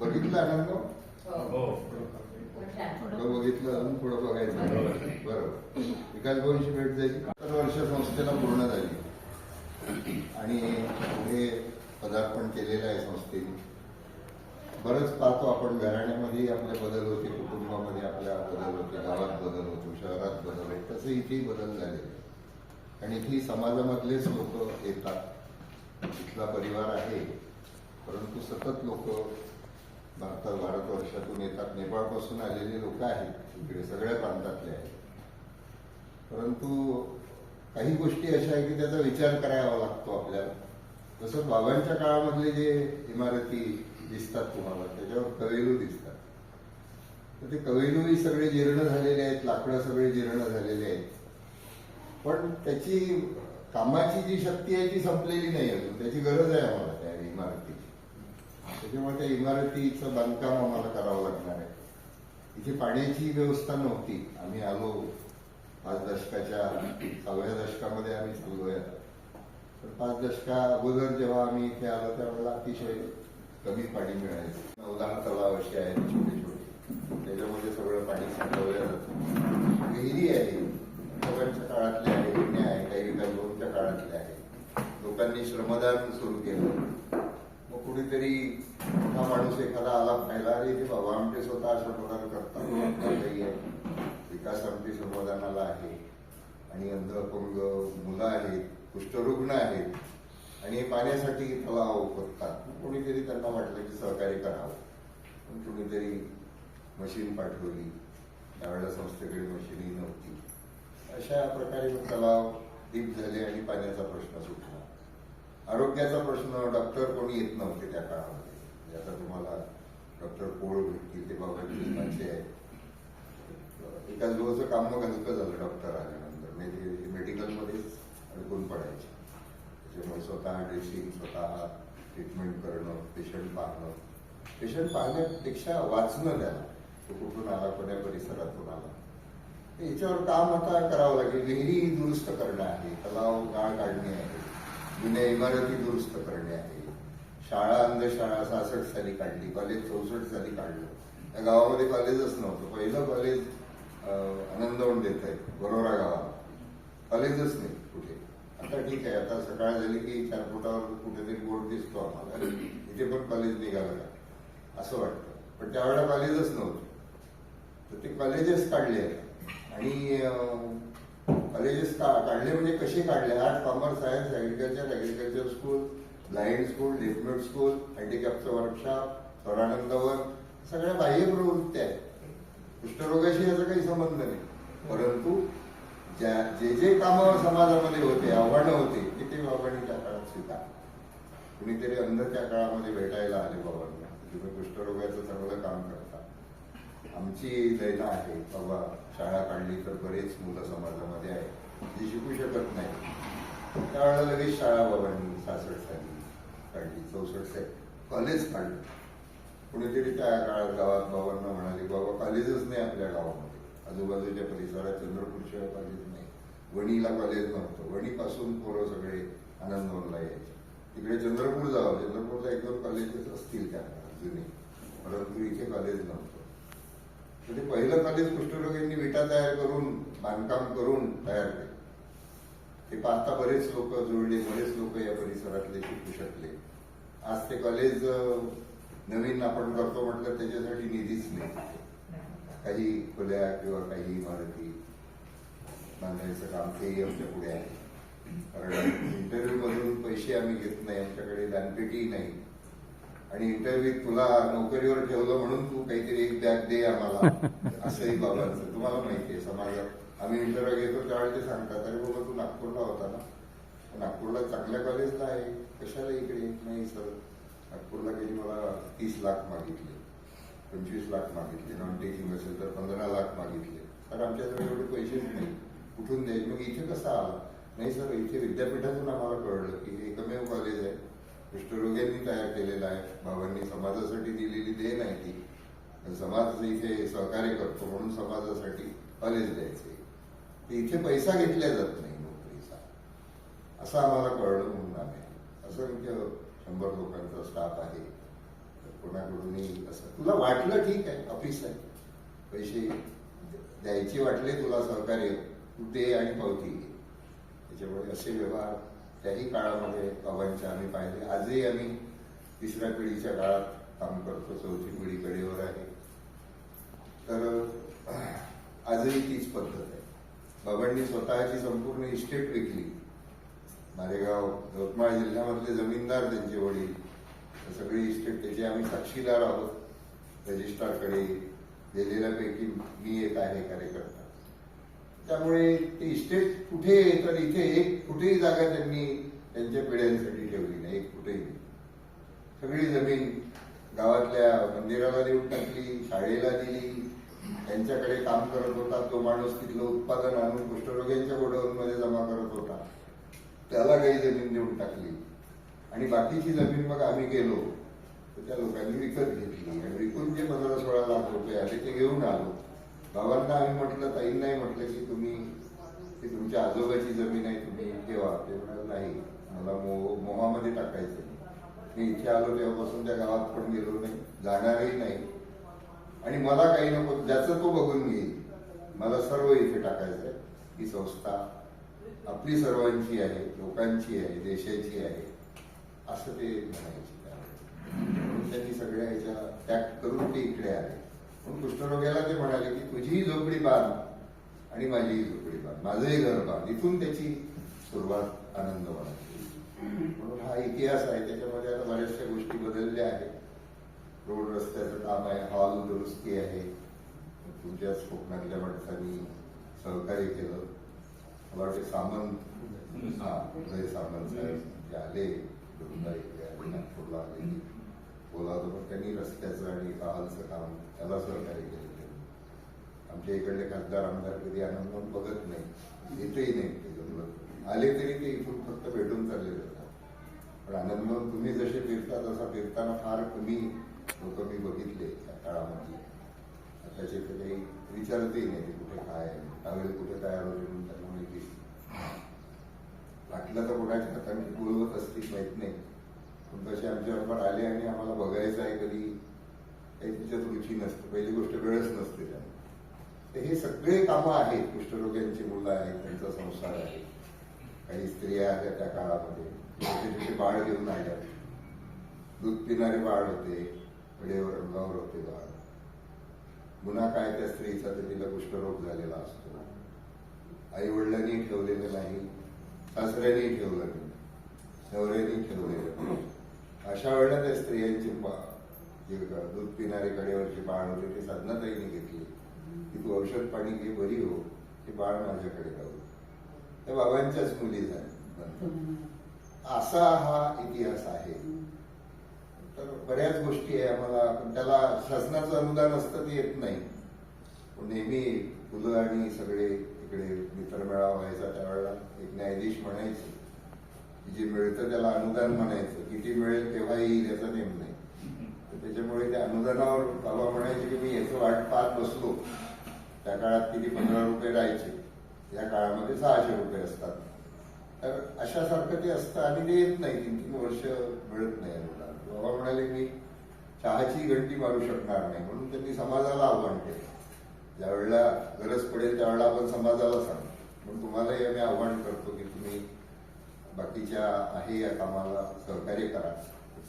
बघितलं आनंद? हो. पुढं बघितलं अजून पुढं बघायचं. बरोबर. विकास भवनशी भेट झाली. सत्तर वर्ष संस्थेला पूर्ण झाली. आणि पुढे पदार्पण केलेलं आहे संस्थेने. बरंच पाहतो आपण घराण्यामध्ये आपले बदल होते कुटुंबामध्ये आपल्या बदल होते गावात बदल होतो शहरात बदल होतो. तसे इथेही बदल आहेत. आणि इथे समाजामधलेच लोक येतात. इथला परिवार आहे. परंतु सतत लोक भारतात भारतवर्षातून येतात नेपाळपासून आलेले लोक आहेत इकडे सगळ्या प्रांतातले आहेत. परंतु काही गोष्टी अशा आहेत की त्याचा विचार करावा लागतो आपल्याला. तसंच बाबांच्या काळामधले जे इमारती दिसतात तुम्हाला त्याच्यावर कवेलू दिसतात. तर ते कवेलूही सगळे जीर्ण झालेले आहेत लाकडं सगळे जीर्ण झालेले आहेत. पण त्याची कामाची जी शक्ती आहे ती संपलेली नाही अजून त्याची गरज आहे आम्हाला त्या इमारती त्याच्यामुळे त्या इमारतीचं बांधकाम आम्हाला करावं लागणार आहे. इथे पाण्याची व्यवस्था नव्हती. आम्ही आलो. पाच दशकाच्या सहाव्या दशकामध्ये आम्ही चाललोय. तर पाच दशका अगोदर जेव्हा आम्ही इथे आलो त्यावेळेला अतिशय कमी पाणी मिळायचं. नवदान दहा तलाव असे आहेत छोटे छोटे. त्याच्यामध्ये सगळं पाणी साठवलं जातं. विहिरी आहे लोकांच्या काळातल्या आहे आहे काही दोनच्या काळातल्या आहे लोकांनी श्रमदान सुरू केलं. कुणीतरी हा माणूस एखादा आला पाहिला अरे ते बाबा आमचे स्वतः श्रमदान करतात काही आहे. विकास आमची संवादानाला आहे. आणि अंध अपंग मुलं आहेत कुष्ठरुग्ण आहेत. आणि पाण्यासाठी तलाव करतात कोणीतरी त्यांना वाटलं की सहकार्य करावं. पण कुणीतरी मशीन पाठवली. त्यावेळेला संस्थेकडे मशीनही नव्हती. अशा प्रकारे तलाव डीप झाले आणि पाण्याचा प्रश्न सुटला. आरोग्याचा प्रश्न डॉक्टर कोणी येत नव्हते त्या काळामध्ये. म्हणजे आता तुम्हाला डॉक्टर कोळ भेटतील ते बाबांची माणसे आहेत. एकाच दिवसाचं काम मग हलकं झालं डॉक्टर आल्यानंतर. म्हणजे नाही मेडिकलमध्येच अडकून पडायचे. त्याच्यामुळे स्वतः ड्रेसिंग स्वतः ट्रीटमेंट करणं पेशंट पाहणं. पेशंट पाहण्यापेक्षा वाचणं त्याला तो कुठून आला कोण्या परिसरातून आला. याच्यावर काम आता करावं लागेल. विहिरी दुरुस्त करणं आहे. तलाव गाळ काढणे आहे. जुन्या इमारती दुरुस्त करणे आहे शाळा अंधशाळा सहासष्ट साली काढली कॉलेज चौसष्ट साली काढलं. त्या गावामध्ये कॉलेजच नव्हतं. पहिलं कॉलेज आनंदवून देत आहे बरोरा गावाला कॉलेजच नाही कुठे. आता ठीक आहे आता सकाळ झाली की चार फुटावर कुठेतरी बोर्ड दिसतो आम्हाला. इथे पण कॉलेज निघालं का असं वाटतं. पण त्यावेळेला कॉलेजच नव्हतं. तर ते कॉलेजेस काढले. आहेत आणि कॉलेजेस का काढले म्हणजे कसे काढले? Art commerce science agriculture agriculture school blind school deaf mute school हँडिकॅपचं workshop स्वरानंदवन सगळ्या बाह्य प्रवृत्ती आहेत. कुष्ठरोगाशी याचा काही संबंध नाही. परंतु ज्या जे जे कामं समाजामध्ये होते आव्हानं होते ते ते बाबांनी त्या काळात स्वीकार. कुणीतरी अंध त्या काळामध्ये भेटायला आले बाबांना. तुम्ही कुष्ठरोगाचं चांगलं काम करता. आमची दैना आहे बाबा. शाळा काढली तर बरेच मुलं समाजामध्ये आहेत. जी शिकू शकत नाही. त्यावेळेला लगेच शाळा बाबांनी सासष्ट साली काढली चौसष्ट साली. कॉलेज काढलं. कुणीतरी त्या काळात गावात बाबांना म्हणाले बाबा कॉलेजच नाही आपल्या गावामध्ये. आजूबाजूच्या परिसरात चंद्रपूरशिवाय कॉलेज नाही. वणीला कॉलेज नव्हतं. वणीपासून पोरं सगळे आनंदवनला यायचे. तिकडे चंद्रपूर जावं. चंद्रपूरला एकदम कॉलेजेस असतील त्या अजूनही जुने. परंतु इथे कॉलेज नव्हतं. तर ते पहिलं कॉलेज कुष्ठरोगींनी विटा तयार करून बांधकाम करून तयार केलं. ते पाहता बरेच लोक जुळले बरेच लोक या परिसरातले शिकू शकले. आज ते कॉलेज नवीन आपण करतो म्हटलं त्याच्यासाठी निधीच नाही. काही खोल्या किंवा काही इमारती बांधायचं काम तेही आमच्या पुढे आहे. कारण इंटरव्ह्यू मधून पैसे आम्ही घेत नाही आमच्याकडे दानपेटीही नाही. आणि इंटरव्ह्यू तुला नोकरीवर ठेवलं म्हणून तू काहीतरी एक बॅग दे आम्हाला. असंही बाबांचं. तुम्हाला माहिती आहे समाजात आम्ही इंटरव्ह्यू घेतो त्यावेळी ते सांगतात अरे बाबा तू नागपूरला होता ना? नागपूरला चांगल्या कॉलेजला आहे. कशाला इकडे? नाही सर. नागपूरला गेली मला तीस लाख मागितले. पंचवीस लाख मागितले. नॉन टीचिंग असेल तर पंधरा लाख मागितले. तर आमच्याकडे एवढे पैसेच नाही. कुठून द्यायचे? मग इथे कसा आला? नाही सर इथे विद्यापीठातून आम्हाला कळलं की हे एकमेव कॉलेज आहे. कुष्ठरोग्यांनी तयार केलेला आहे. बाबांनी समाजासाठी दिलेली देण आहे ती. समाज इथे सहकार्य करतो म्हणून समाजासाठी कॉलेज द्यायचे. इथे पैसा घेतला जात नाही नोकरीचा. असं आम्हाला कळलं म्हणून आम्ही. असंख्य शंभर लोकांचा स्टाफ आहे. कोणाकडूनही असं. तुला वाटलं ठीक आहे ऑफिस आहे. पैसे द्यायचे वाटले तुला सहकार्य. तू दे आणि पावती त्याच्यामुळे असे व्यवहार त्याही काळामध्ये बाबांच्या आम्ही पाहिले. आजही आम्ही तिसऱ्या पिढीच्या काळात काम करतो. चौथी पिढी कडेवर आहे. तर आजही तीच पद्धत आहे. बाबांनी स्वतःची संपूर्ण इस्टेट विकली. मारेगाव यवतमाळ जिल्ह्यामधले जमीनदार त्यांचे वडील सगळी इस्टेट त्याचे आम्ही साक्षीदार आहोत. रजिस्ट्रारकडे दिलेल्यापैकी मी एक आहे कार्यकर्ता. त्यामुळे ते इस्टेट कुठे तर इथे एक कुठेही जागा त्यांनी त्यांच्या पिढ्यांसाठी ठेवली नाही एक कुठेही सगळी जमीन गावातल्या मंदिराला देऊन टाकली शाळेला दिली त्यांच्याकडे काम करत होता तो माणूस तिथलं उत्पादन आणून कुष्ठरोग्यांच्या गोडाऊनमध्ये जमा करत होता. त्याला काही जमीन देऊन टाकली. आणि बाकीची जमीन मग आम्ही गेलो. तर त्या लोकांनी विकत घेतली. आणि विकून जे पंधरा सोळा लाख रुपये आले ते घेऊन आलो. बाबांना आम्ही म्हटलं ताईंनाही म्हटलं की तुम्ही ती तुमच्या आजोबाची जमीन आहे तुम्ही ठेवा ते म्हणाल नाही मला मोह मोहामध्ये टाकायचं मी इथे आलो तेव्हापासून त्या गावात पण गेलो नाही जाणारही नाही. आणि मला काही नको ज्याचं तो बघून घेईल. मला सर्व इथे टाकायचं आहे. ही संस्था आपली सर्वांची आहे लोकांची आहे देशाची आहे. असं ते म्हणायचे. त्यांनी सगळ्या ह्याच्या त्याग करून ते इकडे आले. म्हणून कुष्ठरोग्याला ते म्हणाले की तुझीही झोपडी बांध आणि माझीही झोपडी बांध माझंही घर बांध इथून त्याची सुरुवात आनंद म्हणून हा इतिहास आहे. त्याच्यामध्ये आता बऱ्याचशा गोष्टी बदलल्या आहेत. रोड रस्त्याचं काम आहे. हॉल दुरुस्ती आहे. तुमच्याच कोकणातल्या माणसांनी सहकार्य केलं. मला वाटते सामंत हा उदय सामंत साहेब जे आले दुर्गा इकडे आले नागपूरला आले. बोलावलं पण त्यांनी रस्त्याचं आणि हॉलचं काम त्याला सहकार्य केलं आमच्या इकडले खासदार आमदार कधी आनंद म्हणून बघत नाही येतही नाही ते जमलं. आले तरी ते इथून फक्त भेटून चालले जातात पण आनंद म्हणून तुम्ही जसे फिरता तसा फिरताना फार कमी लोक मी बघितले त्या काळामध्ये. त्याचे ते काही विचारतही नाही ते कुठे काय त्यावेळी कुठे तयार होते म्हणून त्यांना माहिती वाटलं तर कोणाच्या हाताने बोलवत असतील माहीत नाही. तसे आमच्यावर पण आले आणि आम्हाला बघायचं आहे कधी. काही तिच्यात रुची नसते. पहिली गोष्ट वेळच नसते त्यांना तर हे सगळे कामं आहेत. कुष्ठरोग्यांची मुलं आहेत त्यांचा संसार आहे. काही स्त्रिया आहेत त्या काळामध्ये. छोटे छोटे बाळ घेऊन आल्या. दूध पिणारे बाळ होते. वेळेवर अंगावर होते बाळ. गुन्हा काय त्या स्त्रीचा तर तिला कुष्ठरोग झालेला असतो. आई वडिलांनी ठेवलेलं नाही. सासऱ्यांनी ठेवलं नाही. नवऱ्यांनी ठेवलेलं नाही. अशा वेळेला त्या स्त्रियांची जे दूध पिणारे कडेवरचे बाळ होते ते साधनाताईने घेतली. की तू औषध पाणी घे बरी हो. ते बाळ माझ्याकडे राहू त्या बाबांच्याच मुली झाल्या असा हा इतिहास आहे. तर बऱ्याच गोष्टी आहे आम्हाला. पण त्याला शासनाचं अनुदान असतं ते येत नाही. पण नेहमी फुलं आणि सगळे इकडे मित्रमेळावा व्हायचा त्यावेळेला. एक न्यायाधीश म्हणायचे जे मिळतं त्याला अनुदान म्हणायचं. किती मिळेल तेव्हा येईल याचा नेम नाही. तर त्याच्यामुळे त्या अनुदानावर बाबा म्हणायचे की मी याचं वाट पाहत बसलो त्या काळात किती पंधरा रुपये राहायचे. या काळामध्ये सहाशे रुपये असतात. तर अशासारखं ते असतं आणि ते येत नाही. तीन तीन वर्ष मिळत नाही अनुदान. बाबा म्हणाले मी चहाची घंटी मारू शकणार नाही. म्हणून त्यांनी समाजाला आव्हान केलं. ज्यावेळेला गरज पडेल त्यावेळेला आपण समाजाला सांगू. म्हणून तुम्हालाही आम्ही आव्हान करतो की तुम्ही बाकीच्या आहे या कामाला सहकार्य करा.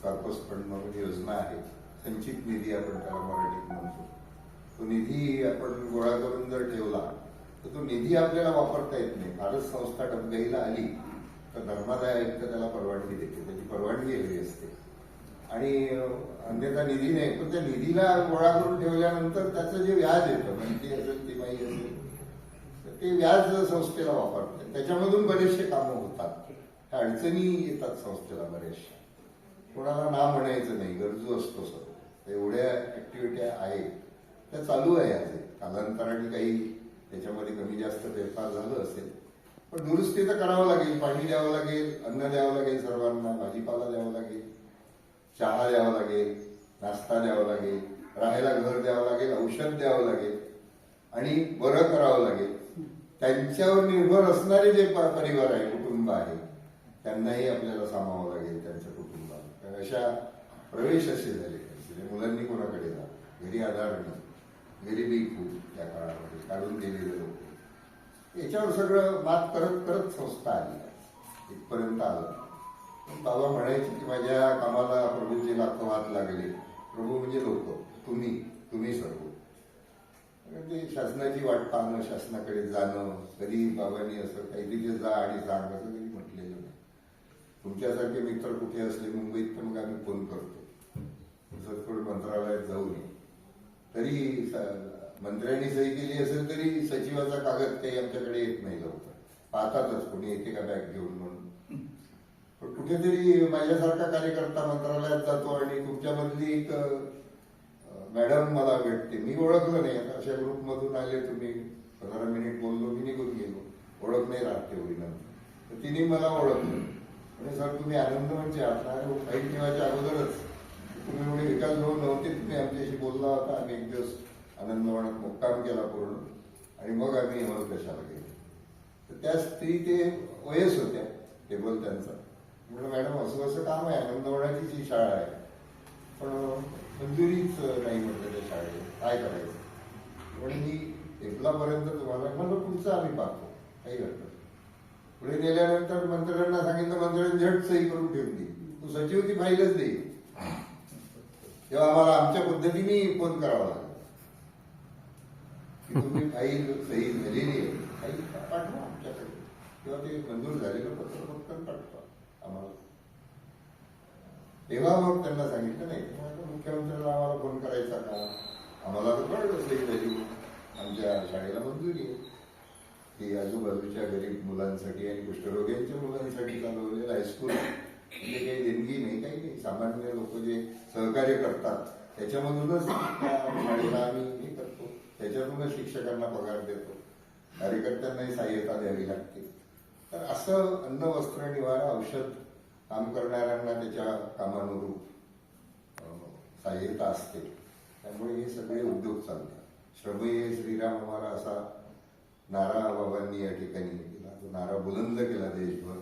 कॉर्पस फंड म्हणून योजना आहे. संचित निधी आपण त्याला मराठीत म्हणतो. तो निधी आपण गोळा करून जर ठेवला तर तो निधी आपल्याला वापरता येत नाही. फारच संस्था डबगाईला आली तर धर्मादाय आयुक्त त्याला परवानगी देते. त्याची परवानगी हवी असते. आणि अन्यथा निधी नाही पण त्या निधीला गोळा करून ठेवल्यानंतर त्याचं जे व्याज येतं म्हणजे असेल तिमाही असेल तर ते व्याज संस्थेला वापरतात. त्याच्यामधून बरेचसे कामं होतात. ह्या अडचणी येतात संस्थेला बऱ्याचशा. कोणाला ना म्हणायचं नाही गरजू असतो सर एवढ्या ऍक्टिव्हिटी आहेत त्या चालू आहे आज. कालांतराने काही त्याच्यामध्ये कमी जास्त फेरफार झालं असेल पण दुरुस्ती तर करावं लागेल. पाणी द्यावं लागेल अन्न द्यावं लागेल सर्वांना भाजीपाला द्यावा लागेल चहा द्यावा लागेल नाश्ता द्यावा लागेल राहायला घर द्यावं लागेल औषध द्यावं लागेल आणि बरं करावं लागेल. त्यांच्यावर निर्भर असणारे जे परिवार आहे कुटुंब आहे त्यांनाही आपल्याला सामावं लागेल त्यांच्या कुटुंबाला. कारण अशा प्रवेश असे झाले म्हणजे मुलांनी कोणाकडे जा घरी आधार गरिबी खूप त्या काळामध्ये काढून दिलेले लोक. याच्यावर सगळं मात करत करत संस्था आली. इथपर्यंत आलं. बाबा म्हणायचे की माझ्या कामाला प्रभूंचे लागतो हात लागले. प्रभू म्हणजे लोक. तुम्ही तुम्ही सर्व. म्हणजे ते शासनाची वाट पाहणं शासनाकडे जाणं कधी बाबांनी असं काही तिथे जा आणि सांग असं तुमच्यासारखे मित्र कुठे असले मुंबईत तर मग आम्ही फोन करतो. जर थोडं मंत्रालयात जाऊ नये तरी मंत्र्यांनी सही केली असेल तरी सचिवाचा कागद काही आमच्याकडे येत नाही लवकर. पाहतातच कोणी येते का बॅग घेऊन म्हणून. पण कुठेतरी माझ्यासारखा कार्यकर्ता मंत्रालयात जातो आणि तुमच्यामधली एक मॅडम मला भेटते. मी ओळखलं नाही. आता अशा ग्रुपमधून आले तुम्ही. पंधरा मिनिट बोललो मी निघून गेलो. ओळख नाही राहत तेवढी नंतर. तर तिने मला ओळखलं. म्हणजे सर तुम्ही आनंद म्हणजे आपला फाईट हो, ठेवायच्या अगोदरच तुम्ही एवढे विकास भाऊ नव्हते तुम्ही आमच्याशी बोलला होता. आम्ही एक दिवस आनंदवनात मुक्काम केला पूर्ण. आणि मग आम्ही कशाला गेलो. तर त्या स्त्री ते वयस होत्या टेबल त्यांचा. म्हटलं मॅडम असं असं काम आहे. आनंदवनाचीच ही शाळा आहे. पण मंजुरीच नाही म्हटलं त्या शाळेत. काय करायचं? पण मी टेबलापर्यंत तुम्हाला म्हणलं पुढचं आम्ही पाहतो. काही हरकत पुढे गेल्यानंतर मंत्र्यांना सांगितलं मंत्र्यांनी झट सही करून ठेवली. तू सचिव ती फाईलच देईल तेव्हा आम्हाला आमच्या पद्धतीने फोन करावा लागला. की तुम्ही फाईल सही झालेली आहे. फाईल पाठवा आमच्याकडे. किंवा ते मंजूर झालेलं पत्र फक्त पाठवा. आम्हाला. तेव्हा मग त्यांना सांगितलं नाही तर मुख्यमंत्र्याला आम्हाला फोन करायचा का? आम्हाला तर कळलं सही झाली. आमच्या शाळेला मंजुरी आहे. की आजूबाजूच्या गरीब मुलांसाठी आणि कुष्ठरोग्यांच्या मुलांसाठी चालवलेलं हायस्कूल म्हणजे काही देणगी नाही काही नाही. सामान्य लोक जे सहकार्य करतात त्याच्यामधूनच शाळेला आम्ही हे करतो. त्याच्यातूनच शिक्षकांना पगार देतो. कार्यकर्त्यांनाही सहाय्यता द्यावी लागते. तर असं अन्न वस्त्र निवारा औषध काम करणाऱ्यांना त्याच्या कामानुरूप सहाय्यता असते. त्यामुळे हे सगळे उद्योग चालतात. श्रमय श्रीराम हमारा असा नारा बाबांनी या ठिकाणी केला. तो नारा बुलंद केला देशभर.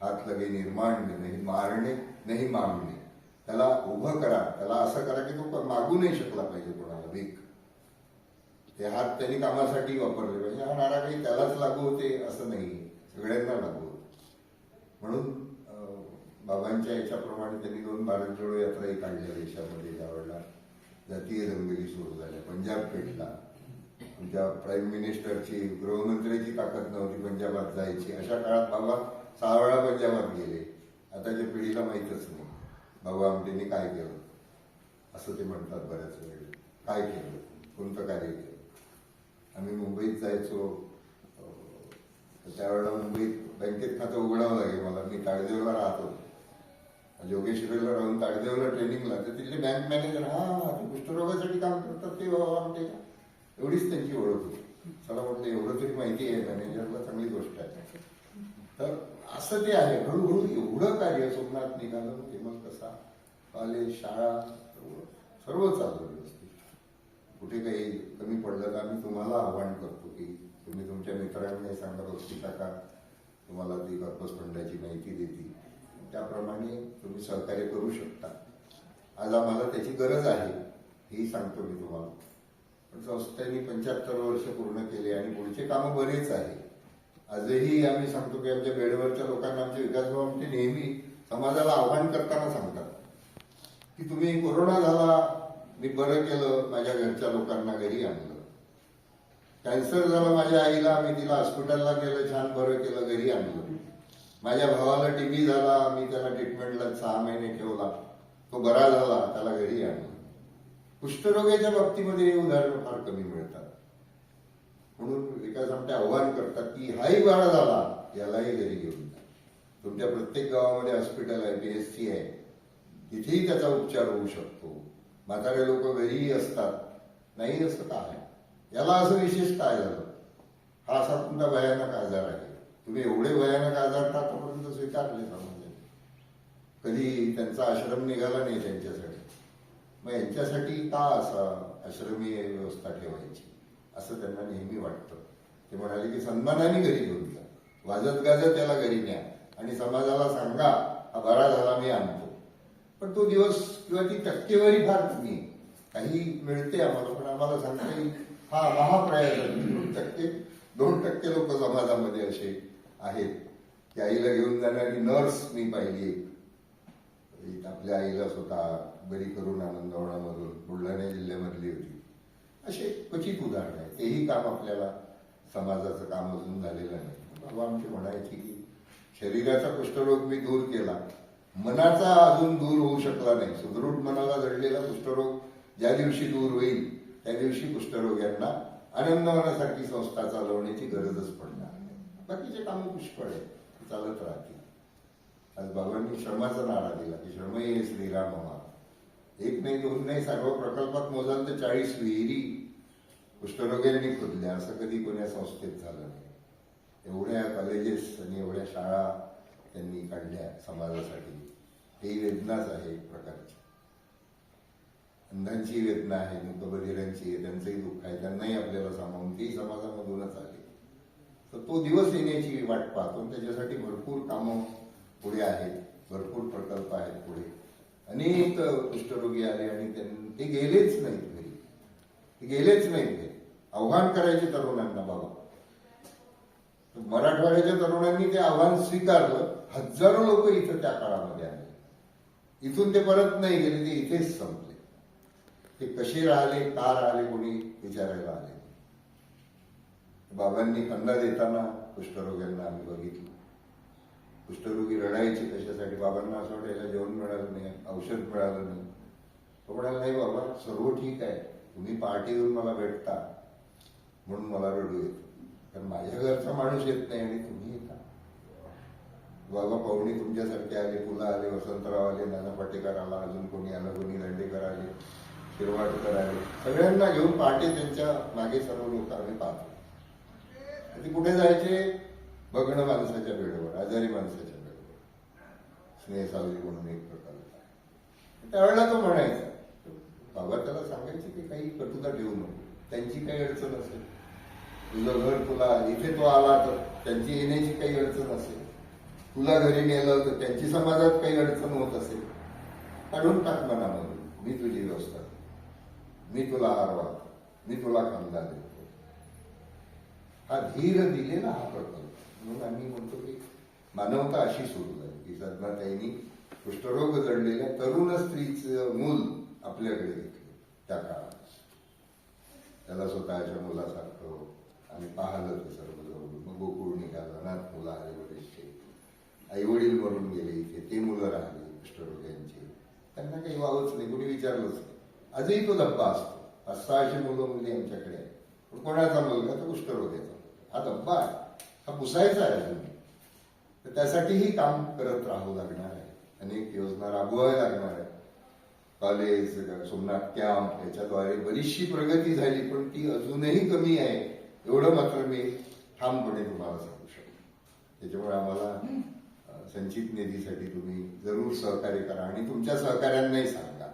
हात लगे निर्माण नाही मारणे नाही मागणे त्याला उभं करा. त्याला असं करा की तो मागू नाही शकला पाहिजे कोणाला भीक. ते हात त्यांनी कामासाठी वापरले पाहिजे. हा नारा काही त्यालाच लागू होते असं नाही. सगळ्यांना लागू होते. म्हणून बाबांच्या याच्याप्रमाणे त्यांनी दोन भारत जोडो यात्राही काढल्या देशामध्ये त्यावेळेला जातीय दंगली सुरू झाल्या. पंजाब पेठला. तुमच्या प्राईम मिनिस्टरची गृहमंत्र्याची ताकद नव्हती पंजाबात जायची. अशा काळात बाबा सहा वेळा पंजाबात गेले. आताच्या पिढीला माहीतच नाही. बाबा आमटेंनी काय केलं? असं ते म्हणतात बऱ्याच वेळेला. काय केलं? कोणतं कार्य केलं? आम्ही मुंबईत जायचो. त्यावेळेला मुंबईत बँकेत खातं उघडावं लागेल मला. मी ताडदेवला राहत. होतो जोगेश्वरीला राहून ताडदेवला ट्रेनिंगला. तर तिथले बँक मॅनेजर हा ते कुष्ठरोगासाठी काम करतात ते बाबा आमटे का? एवढीच त्यांची ओळख होती. चला म्हटलं एवढं तरी माहिती आहे मॅनेजरला चांगली गोष्ट आहे. तर असं ते आहे. हळूहळू एवढं कार्य सोमनाथ निघालं फेमस कसा कॉलेज शाळा सर्व चालू व्यवस्थित. कुठे काही कमी पडलं तर आम्ही तुम्हाला आव्हान करतो की तुम्ही तुमच्या मित्रांना सांगत सांगा का तुम्हाला ती कर्पस फंडाची माहिती देते त्याप्रमाणे तुम्ही सहकार्य करू शकता. आज आम्हाला त्याची गरज आहे ही सांगतो मी तुम्हाला. पण संस्थेने पंच्याहत्तर वर्ष पूर्ण केले आणि पुढचे कामं बरेच आहे. आजही आम्ही सांगतो की आमच्या बेडवरच्या लोकांना आमचे विकासभाऊ आमचे नेहमी समाजाला आव्हान करताना सांगतात. की तुम्ही कोरोना झाला मी बरं केलं माझ्या घरच्या लोकांना घरी आणलं. कॅन्सर झालं माझ्या आईला मी तिला हॉस्पिटलला गेलं छान बरं केलं घरी आणलं. माझ्या भावाला टीबी झाला मी त्याला ट्रीटमेंटला सहा महिने ठेवला. तो बरा झाला त्याला घरी आणलं. कुष्ठरोगाच्या बाबतीमध्ये हे उदाहरणं फार कमी मिळतात. म्हणून विकास आमटे आव्हान करतात की हाही बाळा झाला यालाही घरी घेऊन जा. तुमच्या प्रत्येक गावामध्ये हॉस्पिटल आहे पीएचसी आहे. तिथेही त्याचा उपचार होऊ शकतो. म्हातारे लोक घरीही असतात. नाही असं काय याला असं विशेष काय झालं? हा असा तुमचा भयानक आजार आहे. तुम्ही एवढे भयानक आजार का आतापर्यंत स्वीकारले समाजाने कधी त्यांचा आश्रम निघाला नाही त्यांच्यासाठी. मग यांच्यासाठी का असा आश्रमी व्यवस्था ठेवायची? असं त्यांना नेहमी वाटतं. ते म्हणाले की सन्मानाने घरी घेऊन जा. वाजत गाजत त्याला घरी न्या. आणि समाजाला सांगा हा बरा झाला मी आणतो. पण तो दिवस किंवा ती टक्केवारी फार कमी काही मिळते आम्हाला पण आम्हाला सांगता येईल हा महाप्रयास दोन टक्के दोन टक्के लोक समाजामध्ये असे आहेत. की आईला घेऊन जाणारी नर्स मी पाहिली एक आपल्या आईला स्वतः बरी करून आनंदवनामधून बुलढाणा जिल्ह्यामधली होती. असे क्वचित उदाहरण आहे तेही काम आपल्याला समाजाचं काम अजून झालेलं नाही. बाबा आमची म्हणायची की शरीराचा कुष्ठरोग मी दूर केला. मनाचा अजून दूर होऊ शकला नाही. सुदृढ मनाला जडलेला कुष्ठरोग ज्या दिवशी दूर होईल त्या दिवशी कुष्ठरोग्यांना आनंदवनासारखी संस्था चालवण्याची गरजच पडणार नाही. बाकीचे कामं पुष्कळ आहे चालत राहतील. आज बाबांनी श्रमाचा नारा दिला की श्रम हे श्रीराम एक नाही दोन नाही सर्व प्रकल्पात मोजाल तर चाळीस विहिरी कुष्ठरोग्यांनी खोदल्या असं कधी कोण्या संस्थेत झालं नाही. एवढ्या कॉलेजेस आणि एवढ्या शाळा त्यांनी काढल्या समाजासाठी. ही वेदनाच आहे एक प्रकारची. अंधांची वेदना आहे मुकबधिरांची आहे त्यांचंही दुःख आहे त्यांनाही आपल्याला सामावून ती समाजामधूनच आली. तर तो दिवस येण्याची वाट पाहतो आणि त्याच्यासाठी भरपूर कामं पुढे आहेत भरपूर प्रकल्प आहेत पुढे. अनेक कुष्ठरोगी आले आणि त्यांनी ते गेलेच नाहीत घरी. ते गेलेच नाहीत घरी. आव्हान करायचे तरुणांना बाबा. मराठवाड्याच्या तरुणांनी ते आव्हान स्वीकारलं. हजारो लोक इथं त्या काळामध्ये आले. इथून ते परत नाही गेले ते इथेच संपले. ते कसे राहिले का राहिले कोणी विचारायला आले बाबांनी खंदा देताना कुष्ठरोग्यांना आम्ही बघितलं. कुष्ठरोगी रडायचे कशासाठी? बाबांना असं वाटायला जेवण मिळालं नाही औषध मिळालं नाही. तो म्हणाला नाही बाबा सर्व ठीक आहे. तुम्ही पार्टी देऊन मला भेटता म्हणून मला रडू येतो. कारण माझ्या घरचा माणूस येत नाही आणि तुम्ही येता. बाबा पाहुणे तुमच्यासारखे आले पुला आले वसंतराव आले नाना पाटेकर आला अजून कोणी आलं कोणी दांडेकर आले शिरवाडकर आले. सगळ्यांना घेऊन पहाटे त्यांच्या मागे सर्व लोक आम्ही पाहतो. आणि ते कुठे जायचे? बघणं माणसाच्या वेळेवर आजारी माणसाच्या वेळेवर. स्नेह सावली म्हणून एक प्रकार होता. त्यावेळेला तो म्हणायचा बाबा त्याला सांगायचे की काही कटुता ठेवू नको त्यांची काही अडचण असेल. तुझं घर तुला इथे तो आला तर त्यांची येण्याची काही अडचण असेल. तुला घरी नेलं तर त्यांची समाजात काही अडचण होत असेल. काढून टाक मनामधून मी तुझी व्यवस्था मी तुला आरवा मी तुला खांदा देतो. हा धीर दिलेला हा प्रकल्प म्हणून आम्ही म्हणतो की मानवता अशी सुरू झाली. की सदनाताईंनी कुष्ठरोग जडलेल्या तरुण स्त्रीचं मूल आपल्याकडे घेतलं त्या काळात. त्याला स्वतःच्या मुलासारखं आम्ही पाहिलं ते सर्व जवळ मग गोकुळ निघालं अनाथ मुलं आले बरेचसे. आई वडील मरून गेले इथे. ते मुलं राहिले कुष्ठरोग्यांची त्यांना काही वावच नाही. कोणी विचारलंच नाही. आजही तो धब्बा असतो. पाच सहाशे मुलं मुली आमच्याकडे आहेत. पण कोणाचा मुलगा? तर कुष्ठरोग्याचा. हा धब्बा आहे. हा पुसायचा आहे अजून. तर त्यासाठीही काम करत राहावं लागणार आहे. अनेक योजना राबवाव्या लागणार आहे कॉलेज सोमनाथ कॅम्प याच्याद्वारे बरीचशी प्रगती झाली पण ती अजूनही कमी आहे. एवढं मात्र मी ठामपणे तुम्हाला सांगू शकतो. त्याच्यामुळे आम्हाला संचित निधीसाठी तुम्ही जरूर सहकार्य करा आणि तुमच्या सहकार्यांनाही सांगा.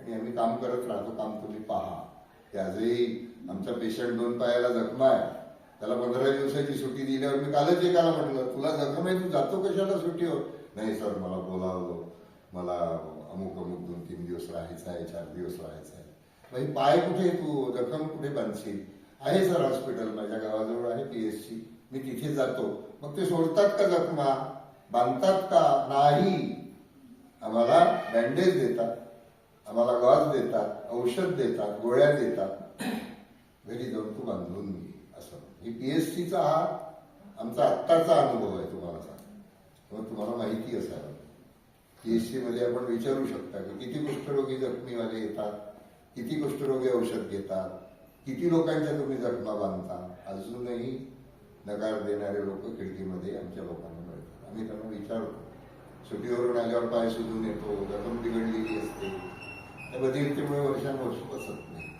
आणि आम्ही काम करत राहतो काम तुम्ही पहा. की आजही आमचा पेशंट दोन पायाला जखमा आहे. त्याला पंधरा दिवसाची सुट्टी दिल्यावर मी कालच एकाला म्हटलं तुला जखम आहे तू जातो कशाला सुट्टीवर? नाही सर मला बोलावलं मला अमुक अमुक दोन तीन दिवस राहायचं आहे चार दिवस राहायचं आहे. मग पाय कुठे तू? जखम कुठे बांधशील? आहे सर हॉस्पिटल. माझ्या गावाजवळ आहे पी एस सी मी तिथे जातो. मग ते सोडतात का जखमा? बांधतात का? नाही. आम्हाला बँडेज देतात. आम्हाला गॉज देतात औषध देतात गोळ्या देतात. घरी जाऊन तू बांधून घे. असं ही पी एस सीचा हा आमचा आत्ताचा अनुभव आहे तुम्हाला सांग तुम्हाला माहिती असावं. पी एस सी मध्ये आपण विचारू शकता की किती कुष्ठरोगी जखमीवाले येतात किती कुष्ठरोगी औषध घेतात किती लोकांच्या तुम्ही जखमा बांधता अजूनही नकार देणारे लोक खिडकीमध्ये आमच्या लोकांना मिळतात. आम्ही त्यांना विचारतो. सुट्टीवरून आल्यावर पाय सुजून येतो जखम बिघडलेली असते. त्या बधिरतेमुळे वर्षानुवर्ष बसत नाही.